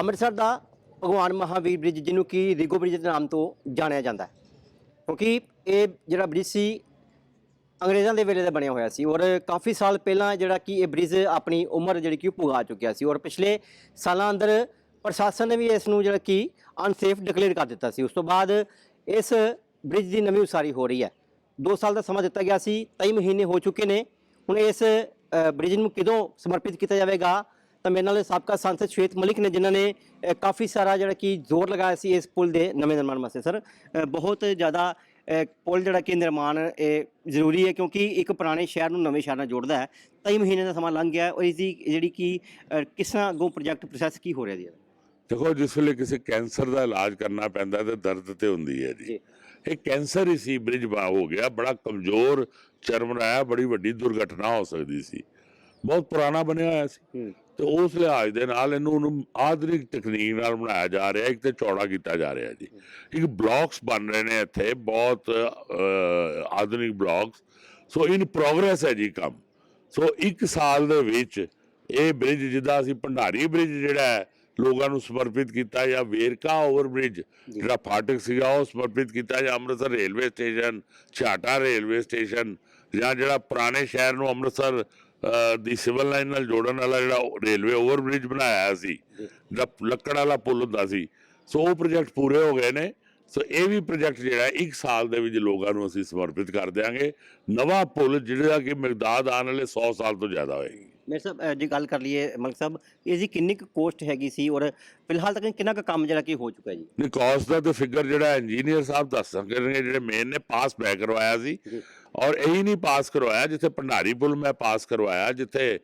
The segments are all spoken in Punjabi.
ਅੰਮ੍ਰਿਤਸਰ ਦਾ ਭਗਵਾਨ ਮਹਾਵੀਰ ਬ੍ਰਿਜ, ਜਿਹਨੂੰ ਕਿ ਰਿਗੋ ਬ੍ਰਿਜ ਦੇ ਨਾਮ ਤੋਂ ਜਾਣਿਆ ਜਾਂਦਾ ਹੈ। ਕਿਉਂਕਿ ਇਹ ਜਿਹੜਾ ਬ੍ਰਿਜ ਸੀ, ਅੰਗਰੇਜ਼ਾਂ ਦੇ ਵੇਲੇ ਦਾ ਬਣਿਆ ਹੋਇਆ ਸੀ ਔਰ ਕਾਫੀ ਸਾਲ ਪਹਿਲਾਂ ਜਿਹੜਾ ਕਿ ਇਹ ਬ੍ਰਿਜ ਆਪਣੀ ਉਮਰ ਜਿਹੜੀ ਕਿ ਉਹ ਪੁਗਾ ਚੁੱਕਿਆ ਸੀ ਔਰ ਪਿਛਲੇ ਸਾਲਾਂ ਅੰਦਰ ਪ੍ਰਸ਼ਾਸਨ ਨੇ ਵੀ ਇਸ ਨੂੰ ਜਿਹੜਾ ਕਿ ਅਨਸੇਫ ਡਿਕਲੇਅਰ ਕਰ ਦਿੱਤਾ ਸੀ। ਉਸ ਤੋਂ ਬਾਅਦ ਇਸ ਬ੍ਰਿਜ ਦੀ ਨਵੀਂ ਉਸਾਰੀ ਹੋ ਰਹੀ ਹੈ। 2 ਸਾਲ ਦਾ ਸਮਾਂ ਦਿੱਤਾ ਗਿਆ ਸੀ 23 ਮਹੀਨੇ ਹੋ ਚੁੱਕੇ ਨੇ। ਹੁਣ ਇਸ ਬ੍ਰਿਜ ਨੂੰ ਕਿਦੋਂ ਸਮਰਪਿਤ ਕੀਤਾ ਜਾਵੇਗਾ? ਤਾਂ ਮੇਰੇ ਨਾਲ ਸਾਬਕਾ ਸੰਸਦ ਸ਼ਵੇਤ ਮਲਿਕ ਨੇ ਜਿਨ੍ਹਾਂ ਨੇ ਕਾਫੀ ਸਾਰਾ ਜਿਹੜਾ ਕਿ ਜ਼ੋਰ ਲਗਾਇਆ ਸੀ ਇਸ ਪੁਲ ਦੇ ਨਵੇਂ ਨਿਰਮਾਣ ਵਾਸਤੇ। ਸਰ ਬਹੁਤ ਜ਼ਿਆਦਾ ਪੁਲ ਜਿਹੜਾ ਕਿ ਨਿਰਮਾਣ ਇਹ ਜ਼ਰੂਰੀ ਹੈ ਕਿਉਂਕਿ ਇੱਕ ਪੁਰਾਣੇ ਸ਼ਹਿਰ ਨੂੰ ਨਵੇਂ ਸ਼ਹਿਰ ਨਾਲ ਜੋੜਦਾ ਹੈ। ਕਈ ਮਹੀਨੇ ਦਾ ਸਮਾਂ ਲੰਘ ਗਿਆ ਔਰ ਇਸ ਦੀ ਜਿਹੜੀ ਕਿ ਕਿਸ ਤਰ੍ਹਾਂ ਅੱਗੋਂ ਪ੍ਰੋਜੈਕਟ ਪ੍ਰੋਸੈਸ ਕੀ ਹੋ ਰਿਹਾ ਜੀ? ਦੇਖੋ ਜਿਸ ਵੇਲੇ ਕਿਸੇ ਕੈਂਸਰ ਦਾ ਇਲਾਜ ਕਰਨਾ ਪੈਂਦਾ ਤੇ ਦਰਦ ਤੇ ਹੁੰਦੀ ਹੈ ਜੀ। ਇਹ ਕੈਂਸਰ ਹੀ ਸੀ ਬ੍ਰਿਜ ਬਾ ਹੋ ਗਿਆ ਬੜਾ ਕਮਜ਼ੋਰ ਚਰਮਰਾਇਆ ਬੜੀ ਵੱਡੀ ਦੁਰਘਟਨਾ ਹੋ ਸਕਦੀ ਸੀ। ਬਹੁਤ ਪੁਰਾਣਾ ਬਣਿਆ ਹੋਇਆ ਸੀ। ਤੇ ਉਸ ਲਿਹਾਜ਼ ਦੇ ਨਾਲ ਇਹਨੂੰ ਆਧੁਨਿਕ ਤਕਨੀਕ ਨਾਲ ਬਣਾਇਆ ਜਾ ਰਿਹਾ ਇੱਕ ਤੇ ਚੌੜਾ ਕੀਤਾ ਜਾ ਰਿਹਾ ਜੀ। ਇੱਕ ਬਲਾਕਸ ਬਣ ਰਹੇ ਨੇ ਇੱਥੇ ਬਹੁਤ ਆਧੁਨਿਕ ਬਲਾਕਸ। ਸੋ ਇਨ ਪ੍ਰੋਗਰੈਸ ਹੈ ਜੀ ਕੰਮ। ਸੋ ਇੱਕ ਸਾਲ ਦੇ ਵਿੱਚ ਇਹ ਬ੍ਰਿਜ ਜਿੱਦਾਂ ਅਸੀਂ ਭੰਡਾਰੀ ਬ੍ਰਿਜ ਜਿਹੜਾ ਹੈ ਲੋਕਾਂ ਨੂੰ ਸਮਰਪਿਤ ਕੀਤਾ ਜਾਂ ਵੇਰਕਾ ਓਵਰ ਬ੍ਰਿਜ ਜਿਹੜਾ ਫਾਟਕ ਸੀਗਾ ਉਹ ਸਮਰਪਿਤ ਕੀਤਾ ਜਾਂ Amritsar railway station Chheharta railway station ਜਾਂ ਜਿਹੜਾ ਪੁਰਾਣੇ ਸ਼ਹਿਰ ਨੂੰ ਅੰਮ੍ਰਿਤਸਰ ਦੀ ਸਿਵਲ ਲਾਈਨ ਨਾਲ ਜੋੜਨ ਵਾਲਾ ਜਿਹੜਾ ਰੇਲਵੇ ਓਵਰਬ੍ਰਿਜ ਬਣਾਇਆ ਸੀ, ਜਿਹੜਾ ਲੱਕੜ ਵਾਲਾ ਪੁਲ ਹੁੰਦਾ ਸੀ, ਸੋ ਉਹ ਪ੍ਰੋਜੈਕਟ ਪੂਰੇ ਹੋ ਗਏ ਨੇ। ਸੋ ਇਹ ਵੀ ਪ੍ਰੋਜੈਕਟ ਜਿਹੜਾ ਇੱਕ ਸਾਲ ਦੇ ਵਿੱਚ ਲੋਕਾਂ ਨੂੰ ਅਸੀਂ ਸਮਰਪਿਤ ਕਰ ਦਿਆਂਗੇ। ਨਵਾਂ ਪੁਲ ਜਿਹੜਾ ਕਿ ਮਿਕਦਾਦ ਆਉਣ ਵਾਲੇ 100 ਸਾਲ ਤੋਂ ਜ਼ਿਆਦਾ ਹੋਏਗੀ। ਮੇਰੇ ਸਾਹਿਬ ਜੇ ਗੱਲ ਕਰ ਲਈਏ ਮਲਕ ਸਾਹਿਬ ਇਸ ਦੀ ਕਿੰਨੀ ਕੁ ਕੋਸਟ ਹੈਗੀ ਸੀ ਔਰ ਫਿਲਹਾਲ ਤੱਕ ਕਿੰਨਾ ਕੁ ਕੰਮ ਜਿਹੜਾ ਕਿ ਹੋ ਚੁੱਕਾ ਜੀ ਨਹੀਂ ਕਾਸਟ ਦਾ ਤੇ ਫਿਗਰ ਜਿਹੜਾ ਇੰਜੀਨੀਅਰ ਸਾਹਿਬ ਦੱਸ ਸਕਣਗੇ ਜਿਹੜੇ ਮੇਨ ਨੇ ਪਾਸ ਬੈ ਕਰਵਾਇਆ ਸੀ। ਔਰ ਇਹੀ ਨਹੀਂ ਪਾਸ ਕਰਵਾਇਆ ਜਿੱਥੇ ਭੰਡਾਰੀ ਪੁਲ ਮੈਂ ਪਾਸ ਕਰਵਾਇਆ ਜਿੱਥੇ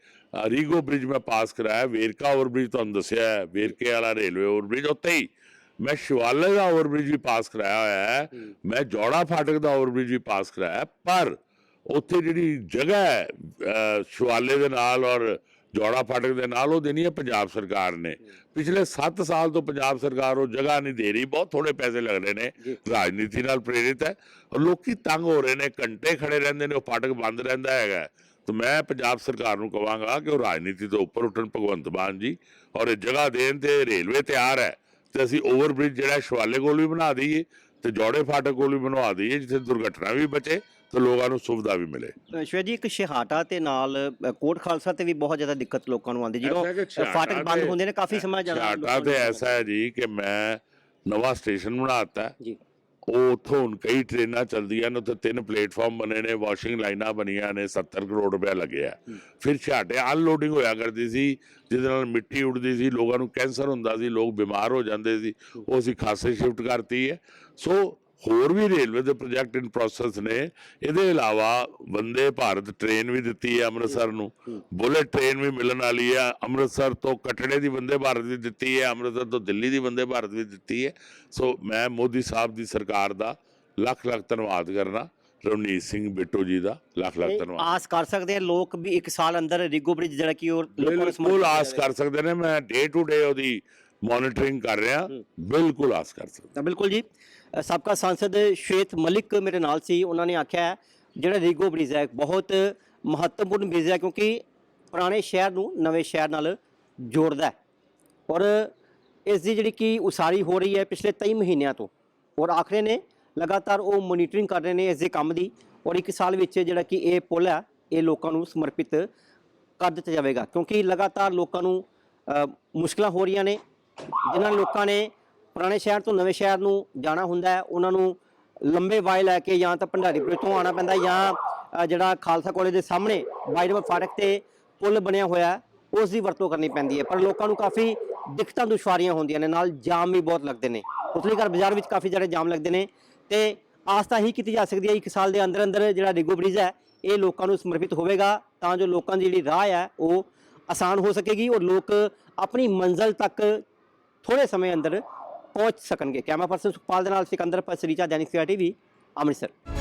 ਰੀਗੋ ਬ੍ਰਿਜ ਮੈਂ ਪਾਸ ਕਰਾਇਆ ਵੇਰਕਾ ਓਵਰ ਬ੍ਰਿਜ ਤੁਹਾਨੂੰ ਦੱਸਿਆ ਹੈ, ਵੇਰਕੇ ਵਾਲਾ ਰੇਲਵੇ ਓਵਰ ਬ੍ਰਿਜ ਉੱਥੇ ਹੀ ਮੈਂ ਸ਼ਿਵਾਲੇ ਦਾ ਓਵਰ ਬ੍ਰਿਜ ਵੀ ਪਾਸ ਕਰਾਇਆ ਹੋਇਆ ਹੈ ਮੈਂ ਜੋੜਾ ਫਾਟਕ ਦਾ ਓਵਰ ਬ੍ਰਿਜ ਵੀ ਪਾਸ ਕਰਾਇਆ। ਪਰ ਉੱਥੇ ਜਿਹੜੀ ਜਗ੍ਹਾ ਹੈ ਸ਼ਿਵਾਲੇ ਦੇ ਨਾਲ ਔਰ ਜੋੜਾ ਫਾਟਕ ਦੇ ਨਾਲ ਉਹ ਦੇਣੀ ਹੈ ਪੰਜਾਬ ਸਰਕਾਰ ਨੇ। ਪਿਛਲੇ 7 ਸਾਲ ਤੋਂ ਪੰਜਾਬ ਸਰਕਾਰ ਉਹ ਜਗ੍ਹਾ ਨਹੀਂ ਦੇ ਰਹੀ ਬਹੁਤ ਥੋੜੇ ਪੈਸੇ ਲੱਗ ਰਹੇ ਨੇ। ਰਾਜਨੀਤੀ ਨਾਲ ਪ੍ਰੇਰਿਤ ਹੈ। ਔਰ ਲੋਕੀ ਤੰਗ ਹੋ ਰਹੇ ਨੇ ਘੰਟੇ ਖੜੇ ਰਹਿੰਦੇ ਨੇ ਉਹ ਫਾਟਕ ਬੰਦ ਰਹਿੰਦਾ ਹੈਗਾ। ਤੇ ਮੈਂ ਪੰਜਾਬ ਸਰਕਾਰ ਨੂੰ ਕਹਾਂਗਾ ਕਿ ਉਹ ਰਾਜਨੀਤੀ ਤੋਂ ਉੱਪਰ ਉੱਠਣ ਭਗਵੰਤ ਮਾਨ ਜੀ। ਔਰ ਇਹ ਜਗ੍ਹਾ ਦੇਣ ਤੇ ਰੇਲਵੇ ਤਿਆਰ ਹੈ। ਤੇ ਅਸੀਂ ਓਵਰ ਬ੍ਰਿਜ ਜਿਹੜਾ ਸ਼ਿਵਾਲੇ ਕੋਲ ਵੀ ਬਣਾ ਦਈਏ ਤੇ ਜੋੜੇ ਫਾਟਕ ਕੋਲ ਵੀ ਬਣਵਾ ਦਈਏ ਜਿੱਥੇ ਦੁਰਘਟਨਾ ਵੀ ਬਚੇ। ਤੇ ਲੋਕਾਂ ਨੂੰ ਸੁਵਿਧਾ ਵੀ ਮਿਲੇ। ਅ, ਸ਼ਵੇਤ ਜੀ ਇੱਕ ਸ਼ਹਾਟਾ ਤੇ ਨਾਲ ਕੋਟ ਖਾਲਸਾ ਤੇ ਵੀ ਬਹੁਤ ਜ਼ਿਆਦਾ ਦਿੱਕਤ ਲੋਕਾਂ ਨੂੰ ਆਉਂਦੀ। ਜਦੋਂ ਫਾਟਕ ਬੰਦ ਹੁੰਦੇ ਨੇ ਕਾਫੀ ਸਮਾਂ ਜ਼ਿਆਦਾ ਲੋਕਾਂ ਤੇ ਐਸਾ ਹੈ ਜੀ ਕਿ ਮੈਂ ਨਵਾਂ ਸਟੇਸ਼ਨ ਬਣਾਤਾ ਜੀ। ਉਹ ਉੱਥੋਂ ਹੁਣ ਕਈ ਟ੍ਰੇਨਾਂ ਚੱਲਦੀਆਂ ਨੇ ਉੱਥੇ ਤਿੰਨ ਪਲੇਟਫਾਰਮ ਬਣੇ ਨੇ ਵਾਸ਼ਿੰਗ ਲਾਈਨਾਂ ਬਣੀਆਂ ਨੇ 70 ਕਰੋੜ ਰੁਪਏ ਲੱਗਿਆ। ਫਿਰ ਛਾਟੇ ਅਨਲੋਡਿੰਗ ਹੋਇਆ ਕਰਦੀ ਸੀ ਜਿਹਦੇ ਨਾਲ ਮਿੱਟੀ ਉੱਡਦੀ ਸੀ ਲੋਕਾਂ ਨੂੰ ਕੈਂਸਰ ਹੁੰਦਾ ਸੀ ਲੋਕ ਬਿਮਾਰ ਹੋ ਜਾਂਦੇ ਸੀ ਉਹ ਅਸੀਂ ਖਾਸੇ ਸ਼ਿਫਟ ਕਰਤੀ ਹੈ। ਸੋ ਹੋਰ ਵੀ ਰੇਲਵੇ ਦੇ ਪ੍ਰੋਜੈਕਟ ਇਨ ਪ੍ਰੋਸੈਸ ਨੇ ਇਹਦੇ ਇਲਾਵਾ ਵੰਦੇ ਭਾਰਤ ਟ੍ਰੇਨ ਵੀ ਦਿੱਤੀ ਹੈ ਅੰਮ੍ਰਿਤਸਰ ਨੂੰ। ਬੁਲੇਟ ਟ੍ਰੇਨ ਵੀ ਮਿਲਣ ਵਾਲੀ ਹੈ। ਅੰਮ੍ਰਿਤਸਰ ਤੋਂ ਕਟੜੇ ਦੀ ਵੰਦੇ ਭਾਰਤ ਵੀ ਦਿੱਤੀ ਹੈ ਅੰਮ੍ਰਿਤਸਰ ਤੋਂ ਦਿੱਲੀ ਦੀ ਵੰਦੇ ਭਾਰਤ ਵੀ ਦਿੱਤੀ ਹੈ। ਸੋ ਮੈਂ ਮੋਦੀ ਸਾਹਿਬ ਦੀ ਸਰਕਾਰ ਦਾ ਲੱਖ ਲੱਖ ਧੰਨਵਾਦ ਕਰਨਾ ਰਵਨੀਤ ਸਿੰਘ ਬਿੱਟੂ ਜੀ ਦਾ ਲੱਖ ਲੱਖ ਧੰਨਵਾਦ। ਆਸ ਕਰ ਸਕਦੇ ਆ ਲੋਕ ਵੀ ਇੱਕ ਸਾਲ ਅੰਦਰ ਰਿਗੋ ਬ੍ਰਿਜ ਜਿਹੜਾ ਕਿ ਉਹ ਲੋਕਾਂ ਨੂੰ ਬਿਲਕੁਲ ਆਸ ਕਰ। ਸਕਦੇ ਨੇ ਮੈਂ ਡੇ ਟੂ ਡੇ ਉਹਦੀ ਮੋਨੀਟਰਿੰਗ ਕਰ ਰਿਹਾ। ਬਿਲਕੁਲ ਆਸ ਕਰ ਸਕਦੇ। ਬਿਲਕੁਲ ਜੀ। ਸਾਬਕਾ ਸਾਂਸਦ ਸ਼ਵੇਤ ਮਲਿਕ ਮੇਰੇ ਨਾਲ ਸੀ। ਉਹਨਾਂ ਨੇ ਆਖਿਆ ਜਿਹੜਾ ਰੀਗੋ ਬ੍ਰਿਜ ਹੈ ਬਹੁਤ ਮਹੱਤਵਪੂਰਨ ਬ੍ਰਿਜ ਹੈ ਕਿਉਂਕਿ ਪੁਰਾਣੇ ਸ਼ਹਿਰ ਨੂੰ ਨਵੇਂ ਸ਼ਹਿਰ ਨਾਲ ਜੋੜਦਾ ਹੈ। ਔਰ ਇਸ ਦੀ ਜਿਹੜੀ ਕਿ ਉਸਾਰੀ ਹੋ ਰਹੀ ਹੈ ਪਿਛਲੇ 23 ਮਹੀਨਿਆਂ ਤੋਂ। ਔਰ ਆਖਰੇ ਨੇ ਲਗਾਤਾਰ ਉਹ ਮੋਨੀਟਰਿੰਗ ਕਰ ਰਹੇ ਨੇ ਇਸ ਦੇ ਕੰਮ ਦੀ। ਔਰ ਇੱਕ ਸਾਲ ਵਿੱਚ ਜਿਹੜਾ ਕਿ ਇਹ ਪੁਲ ਹੈ ਇਹ ਲੋਕਾਂ ਨੂੰ ਸਮਰਪਿਤ ਕਰ ਦਿੱਤਾ ਜਾਵੇਗਾ। ਕਿਉਂਕਿ ਲਗਾਤਾਰ ਲੋਕਾਂ ਨੂੰ ਅ, ਮੁਸ਼ਕਲਾਂ ਹੋ ਰਹੀਆਂ ਨੇ ਜਿਨ੍ਹਾਂ ਲੋਕਾਂ ਨੇ ਪੁਰਾਣੇ ਸ਼ਹਿਰ ਤੋਂ ਨਵੇਂ ਸ਼ਹਿਰ ਨੂੰ ਜਾਣਾ ਹੁੰਦਾ ਹੈ। ਉਹਨਾਂ ਨੂੰ ਲੰਬੇ ਵਾਏ ਲੈ ਕੇ ਜਾਂ ਤਾਂ ਭੰਡਾਰੀਪੁਰ ਤੋਂ ਆਉਣਾ ਪੈਂਦਾ ਜਾਂ ਜਿਹੜਾ ਖਾਲਸਾ ਕਾਲਜ ਦੇ ਸਾਹਮਣੇ ਬਾਈ ਨੰਬਰ ਫਾਟਕ ਤੇ ਪੁਲ ਬਣਿਆ ਹੋਇਆ ਉਸ ਦੀ ਵਰਤੋਂ ਕਰਨੀ ਪੈਂਦੀ ਹੈ। ਪਰ ਲੋਕਾਂ ਨੂੰ ਕਾਫੀ ਦਿੱਕਤਾਂ ਦੁਸ਼ਵਾਰੀਆਂ ਹੁੰਦੀਆਂ ਨੇ, ਨਾਲ ਜਾਮ ਵੀ ਬਹੁਤ ਲੱਗਦੇ ਨੇ। ਉਤਲੀ ਘਰ ਬਾਜ਼ਾਰ ਵਿੱਚ ਕਾਫੀ ਜ਼ਿਆਦਾ ਜਾਮ ਲੱਗਦੇ ਨੇ ਤੇ ਆਸਤਾ ਹੀ ਕੀਤੀ ਜਾ ਸਕਦੀ ਹੈ, ਇੱਕ ਸਾਲ ਦੇ ਅੰਦਰ ਅੰਦਰ ਜਿਹੜਾ ਰਿਗੋ ਬ੍ਰਿਜ ਹੈ, ਇਹ ਲੋਕਾਂ ਨੂੰ ਸਮਰਪਿਤ ਹੋਵੇਗਾ ਤਾਂ ਜੋ ਲੋਕਾਂ ਦੀ ਜਿਹੜੀ ਰਾਹ ਹੈ, ਉਹ ਆਸਾਨ ਹੋ ਸਕੇਗੀ ਔਰ ਲੋਕ ਆਪਣੀ ਮੰਜ਼ਲ ਤੱਕ ਥੋੜੇ ਸਮੇਂ ਅੰਦਰ ਪਹੁੰਚ ਸਕਣਗੇ। ਕੈਮਰਾ ਪਰਸਨ ਸੁਖਪਾਲ ਦੇ ਨਾਲ ਸਿਕੰਦਰ ਪਸਰੀਚਾ ਦੈਨਿਕ ਸੀਆਰ ਟੀਵੀ ਅੰਮ੍ਰਿਤਸਰ।